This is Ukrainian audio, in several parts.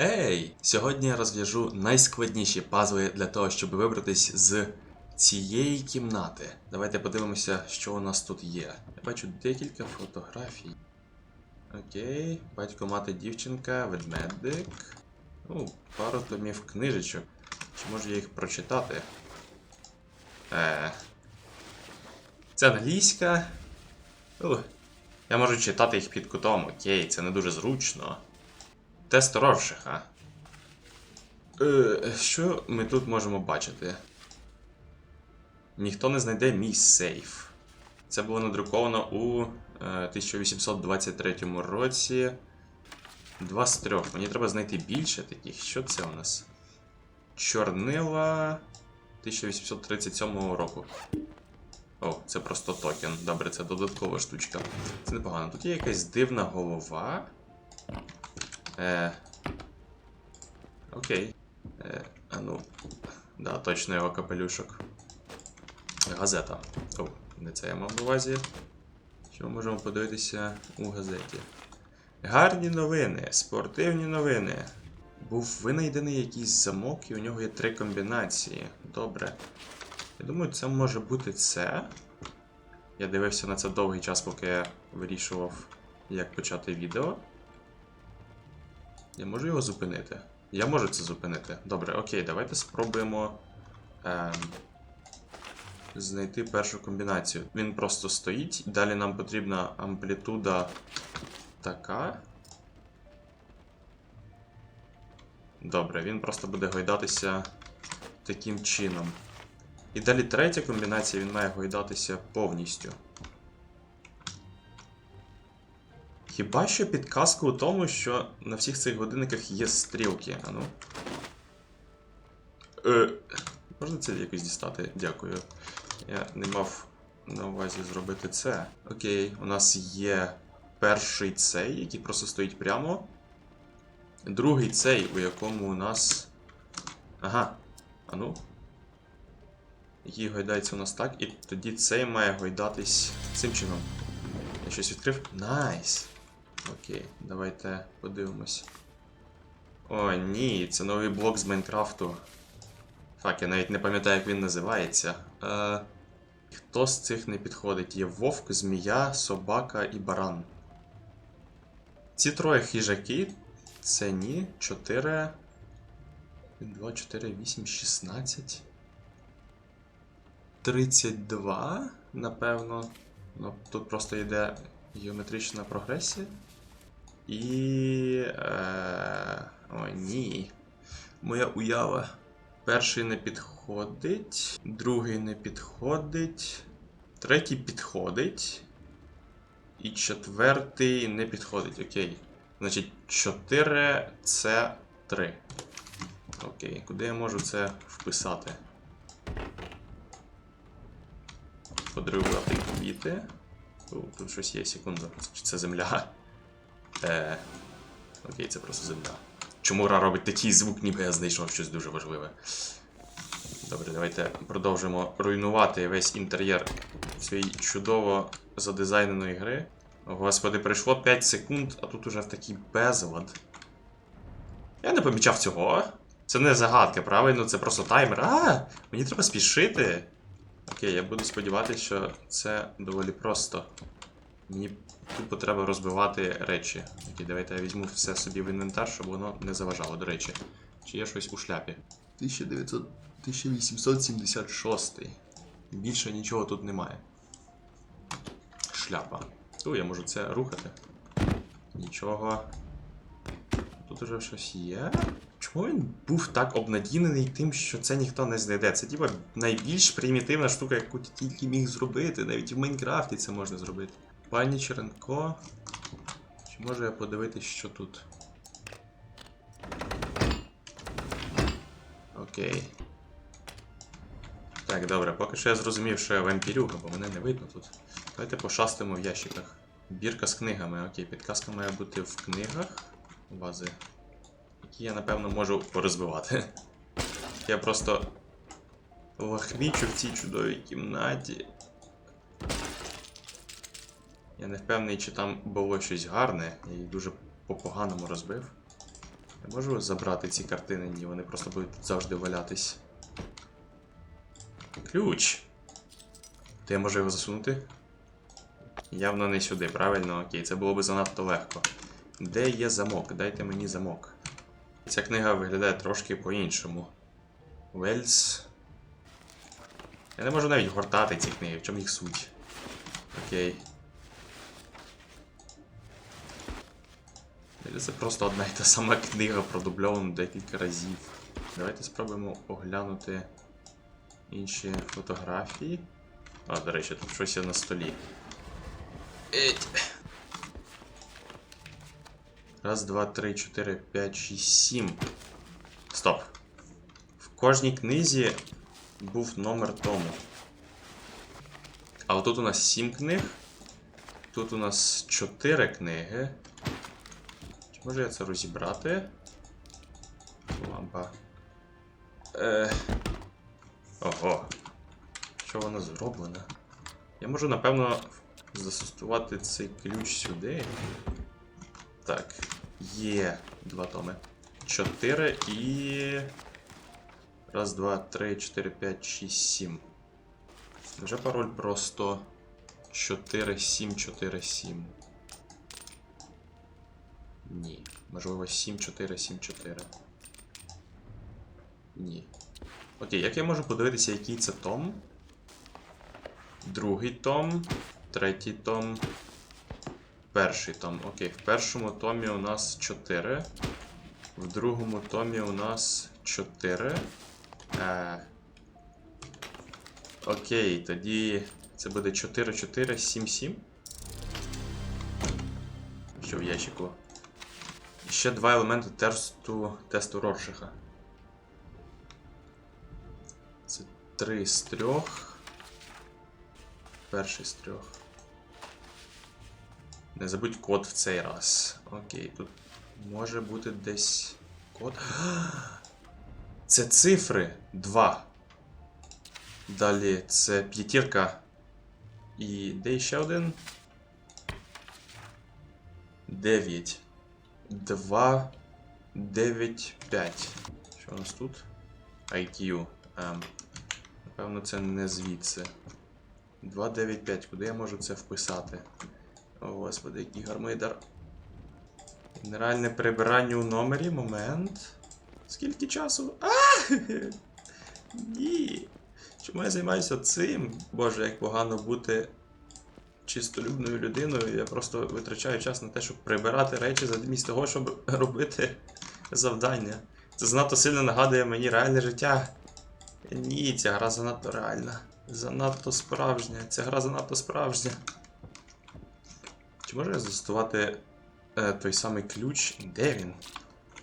Ей! Сьогодні я розв'яжу найскладніші пазли для того, щоб вибратись з цієї кімнати. Давайте подивимося, що у нас тут є. Я бачу декілька фотографій. Окей, батько, мати, дівчинка, ведмедик. Ну, пару томів книжечок. Чи можу я їх прочитати? Е. Це англійська. Ну, я можу читати їх під кутом, окей, це не дуже зручно. Тест Роршиха. Е, що ми тут можемо бачити? Ніхто не знайде мій сейф. Це було надруковано у е, 1823 році. Два з трьох. Мені треба знайти більше таких. Що це у нас? Чорнила 1837 року. О, це просто токен. Добре, це додаткова штучка. Це непогано. Тут є якась дивна голова. Е. Окей. Е, а ну. Да, точно його капелюшок. Газета. О, не це я мав на увазі. Що ми можемо подивитися у газеті? Гарні новини, спортивні новини. Був винайдений якийсь замок, і у нього є три комбінації. Добре. Я думаю, це може бути це. Я дивився на це довгий час, поки я вирішував, як почати відео. Я можу його зупинити? Я можу це зупинити. Добре, окей, давайте спробуємо ем, знайти першу комбінацію. Він просто стоїть, далі нам потрібна амплітуда така. Добре, він просто буде гойдатися таким чином. І далі третя комбінація, він має гойдатися повністю. Хіба що підказка у тому, що на всіх цих годинниках є стрілки. Ану. Е, можна це якось дістати? Дякую. Я не мав на увазі зробити це. Окей, у нас є перший цей, який просто стоїть прямо. Другий цей, у якому у нас. Ага. Ану. Який гойдається у нас так, і тоді цей має гойдатись цим чином. Я щось відкрив? Найс! Окей, давайте подивимось. О, ні, це новий блок з Майнкрафту. Фак, я навіть не пам'ятаю, як він називається. Е, хто з цих не підходить? Є вовк, змія, собака і баран. Ці троє хижаки. Це ні. 4. 2, 4, 8, 16. 32, напевно. Ну, тут просто йде геометрична прогресія. І. Е... О, ні. Моя уява. Перший не підходить, другий не підходить, третій підходить. І четвертий не підходить. Окей. Значить, 4 це 3. Окей, куди я можу це вписати? Подарувати квіти. О, тут щось є, секунду. Це земля? Е, окей, це просто земля. Чому Ра робить такий звук, ніби я знайшов щось дуже важливе. Добре, давайте продовжимо руйнувати весь інтер'єр цієї чудово задизайненої гри. Господи, пройшло 5 секунд, а тут уже такий безлад. Я не помічав цього. Це не загадка, правильно? Це просто таймер. А, мені треба спішити. Окей, я буду сподіватися, що це доволі просто. Мені тупо треба розбивати речі. Окей, давайте я візьму все собі в інвентар, щоб воно не заважало, до речі. Чи є щось у шляпі? 1900... 1876. Більше нічого тут немає. Шляпа. О, я можу це рухати. Нічого. Тут уже щось є. Чому він був так обнадійнений тим, що це ніхто не знайде? Це типа найбільш примітивна штука, яку тільки міг зробити. Навіть в Майнкрафті це можна зробити. Пані Черенко. Чи можу я подивитись, що тут? Окей. Так, добре, поки що я зрозумів, що я вампірюга, бо мене не видно тут. Давайте пошастимо в ящиках. Бірка з книгами. Окей, підказка має бути в книгах. Вази. Які я, напевно, можу порозбивати. Я просто лахмічу в цій чудовій кімнаті. Я не впевнений, чи там було щось гарне. Я її дуже по-поганому розбив. Я можу забрати ці картини? Ні, вони просто будуть завжди валятись. Ключ. Де я можу його засунути? Явно не сюди, правильно? Окей, це було би занадто легко. Де є замок? Дайте мені замок. Ця книга виглядає трошки по-іншому. Вельс. Я не можу навіть гортати ці книги, в чому їх суть. Окей. Це просто одна і та сама книга продубльована декілька разів. Давайте спробуємо оглянути інші фотографії. А, до речі, тут щось є на столі. Еть. Раз, два, три, чотири, п'ять, шість, сім. Стоп. В кожній книзі був номер тому. А отут у нас сім книг. Тут у нас чотири книги. Чи можу я це розібрати? Лампа. Е... Ого. Що воно зроблено? Я можу, напевно, застосувати цей ключ сюди. Так, є два томи. Чотири і. Раз, два, три, чотири, п'ять, шість, сім. Вже пароль просто 4747. Ні. Можливо, 7474. Ні. Окей, як я можу подивитися, який це том? Другий том, третій том, перший том. Окей, в першому томі у нас 4. В другому томі у нас 4. Е... Окей, тоді це буде 4, 4, 7, 7. Що в ящику? Ще два елементи тесту, тесту Роршиха. Це три з трьох. Перший з трьох. Не забудь код в цей раз. Окей, тут може бути десь код. Це цифри 2. Далі це п'ятірка. І де ще один? 9. 2, 9, 5. Що у нас тут? IQ. Ем, напевно, це не звідси. 2, 9, 5. Куди я можу це вписати? О, господи, який гармидар. Генеральне прибирання у номері. Момент. Скільки часу? А! Ні. Чому я займаюся цим? Боже, як погано бути чистолюбною людиною. Я просто витрачаю час на те, щоб прибирати речі замість того, щоб робити завдання. Це занадто сильно нагадує мені реальне життя. Ні, ця гра занадто реальна. Занадто справжня. Ця гра занадто справжня. Чи можу я застосувати е, той самий ключ? Де він?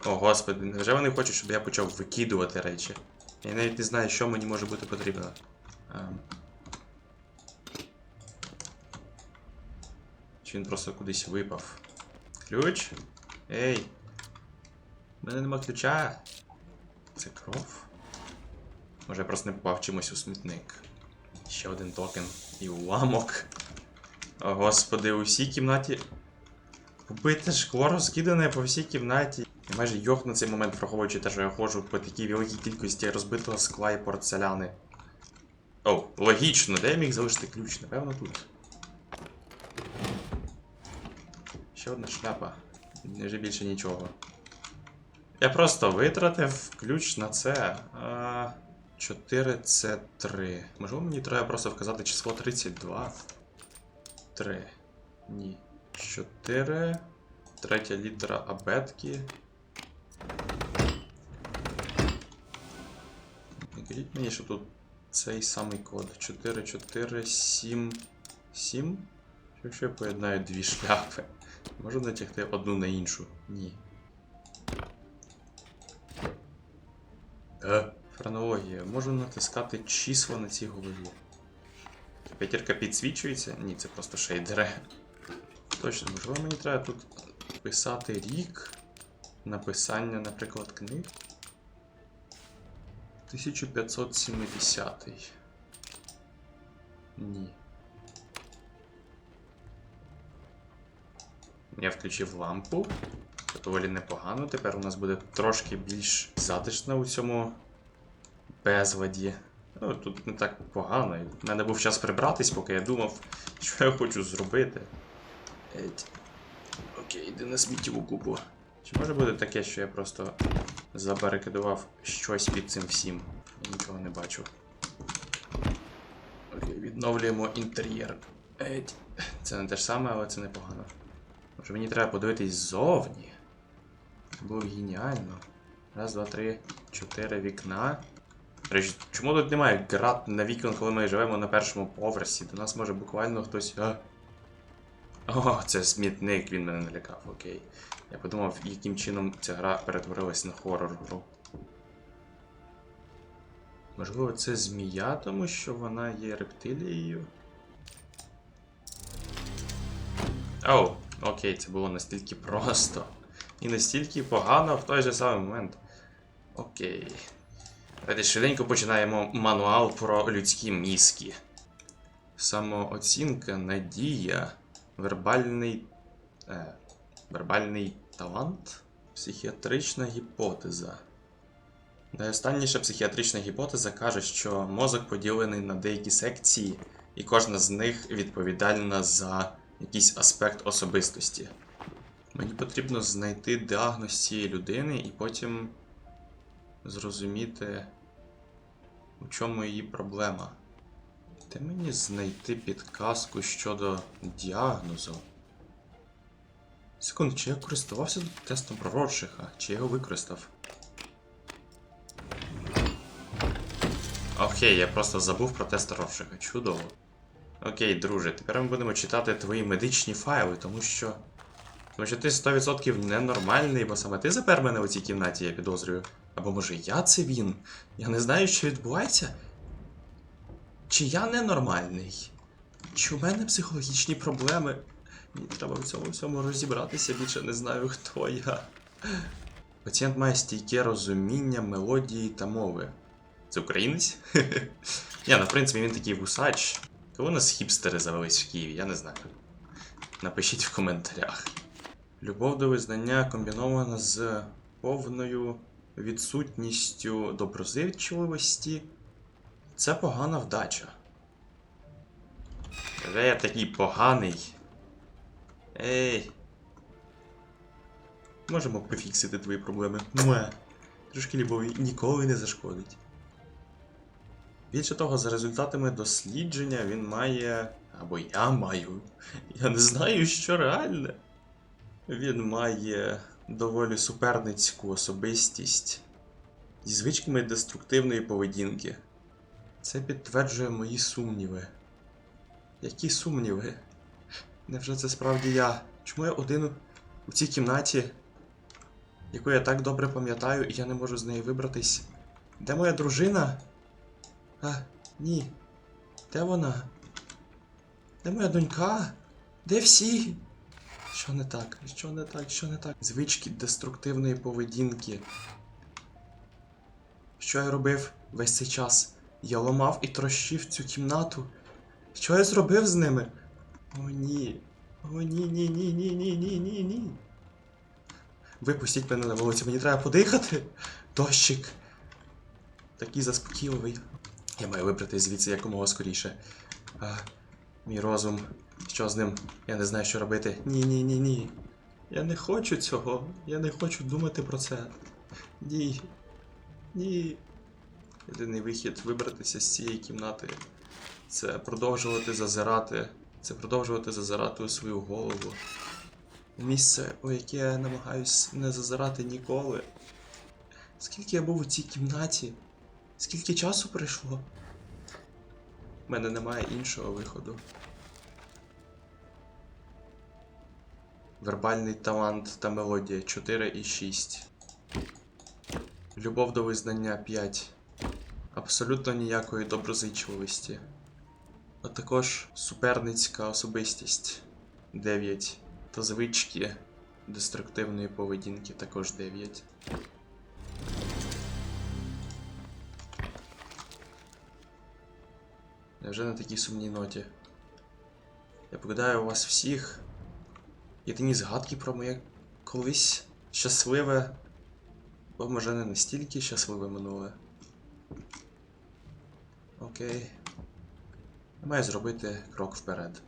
О, господи, невже вони хочуть, щоб я почав викидувати речі? Я навіть не знаю, що мені може бути потрібно. Ем. Чи він просто кудись випав? Ключ? Ей! У мене нема ключа. Це кров? Може я просто не попав чимось у смітник. Ще один токен і уламок. О, господи, у всій кімнаті. Побите шкло розкидане по всій кімнаті. Я майже йох на цей момент, враховуючи те, що я ходжу по такій великій кількості розбитого скла і порцеляни. О, логічно, де я міг залишити ключ? Напевно, тут. Ще одна шляпа. Вже більше нічого. Я просто витратив ключ на це. А, 4 це 3. Можливо, мені треба просто вказати число 32. 3. Ні. 4. Третя літера абетки. Кажіть мені, що тут цей самий код. 4, 4, 7, 7. Якщо я поєднаю дві шляпи, можу натягти одну на іншу? Ні. Е, Хронологія. Можу натискати числа на цій голові. П'ятірка підсвічується? Ні, це просто шейдери. Точно, можливо, мені треба тут писати рік написання, наприклад, книг. 1570. Ні. Я включив лампу. Це доволі непогано. Тепер у нас буде трошки більш затишно у цьому безладі. Ну, тут не так погано. У мене був час прибратись, поки я думав, що я хочу зробити. Еть. Окей, йди на сміттєву купу. Чи може бути таке, що я просто забарикадував щось під цим всім? Я нікого не бачу. Окей, відновлюємо інтер'єр. Еть. Це не те ж саме, але це непогано. Може мені треба подивитись ззовні. Було геніально. Раз, два, три, чотири вікна. Речі, чому тут немає град на вікон, коли ми живемо на першому поверсі? До нас може буквально хтось. А... О, це смітник, він мене налякав, окей. Я подумав, яким чином ця гра перетворилась на хорор гру. Можливо, це змія, тому що вона є рептилією. Оу, окей, це було настільки просто. І настільки погано в той же самий момент. Окей. Давайте швиденько починаємо мануал про людські мізки. Самооцінка, надія, вербальний. Е, вербальний талант, психіатрична гіпотеза. Найостанніша психіатрична гіпотеза каже, що мозок поділений на деякі секції, і кожна з них відповідальна за якийсь аспект особистості. Мені потрібно знайти діагноз цієї людини і потім зрозуміти, у чому її проблема. Де мені знайти підказку щодо діагнозу? Секунду, чи я користувався тестом про Ротшиха? Чи я його використав? Окей, я просто забув про тест Ротшиха. Чудово. Окей, друже, тепер ми будемо читати твої медичні файли, тому що. Тому що ти 100% ненормальний, бо саме ти запер мене у цій кімнаті, я підозрюю. Або може я це він? Я не знаю, що відбувається. Чи я ненормальний? Чи у мене психологічні проблеми? Мені треба в цьому всьому розібратися, більше не знаю, хто я. Пацієнт має стійке розуміння мелодії та мови. Це українець? Ні, ну в принципі він такий гусач. У нас хіпстери завелись в Києві, я не знаю. Напишіть в коментарях. Любов до визнання комбінована з повною відсутністю доброзичливості. Це погана вдача. Де я такий поганий? Ей. Можемо пофіксити твої проблеми. Муе. Трошки любові ніколи не зашкодить. Більше того, за результатами дослідження він має. Або я маю. Я не знаю, що реальне. Він має доволі суперницьку особистість зі звичками деструктивної поведінки. Це підтверджує мої сумніви. Які сумніви? Невже це справді я? Чому я один у цій кімнаті, яку я так добре пам'ятаю, і я не можу з неї вибратись? Де моя дружина? А, ні. Де вона? Де моя донька? Де всі? Що не так? Що не так? Що не так? Звички деструктивної поведінки. Що я робив весь цей час? Я ламав і трощив цю кімнату. Що я зробив з ними? О, ні. О, ні, ні, ні, ні, ні, ні, ні, ні. Випустіть мене на вулицю, мені треба подихати. Дощик. Такий заспокійливий. Я маю вибрати звідси якомога скоріше. А, мій розум. Що з ним? Я не знаю, що робити. Ні, ні, ні, ні. Я не хочу цього. Я не хочу думати про це. Ні. Ні. Єдиний вихід вибратися з цієї кімнати. Це продовжувати зазирати. Це продовжувати зазирати у свою голову. Місце, у яке я намагаюсь не зазирати ніколи. Скільки я був у цій кімнаті? Скільки часу пройшло? У мене немає іншого виходу. Вербальний талант та мелодія 4 і 6. Любов до визнання 5. Абсолютно ніякої доброзичливості. А також суперницька особистість 9. Та звички деструктивної поведінки також 9. Невже на такій сумній ноті? Я покидаю вас всіх. Єдині згадки про моє колись щасливе. Бо може не настільки щасливе минуле. Окей. Я маю зробити крок вперед.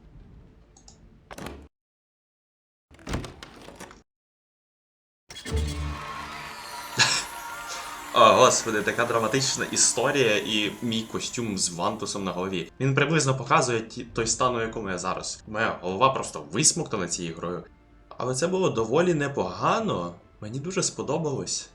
О, господи, така драматична історія і мій костюм з вантусом на голові. Він приблизно показує той стан, у якому я зараз. Моя голова просто висмоктана цією грою. Але це було доволі непогано. Мені дуже сподобалось.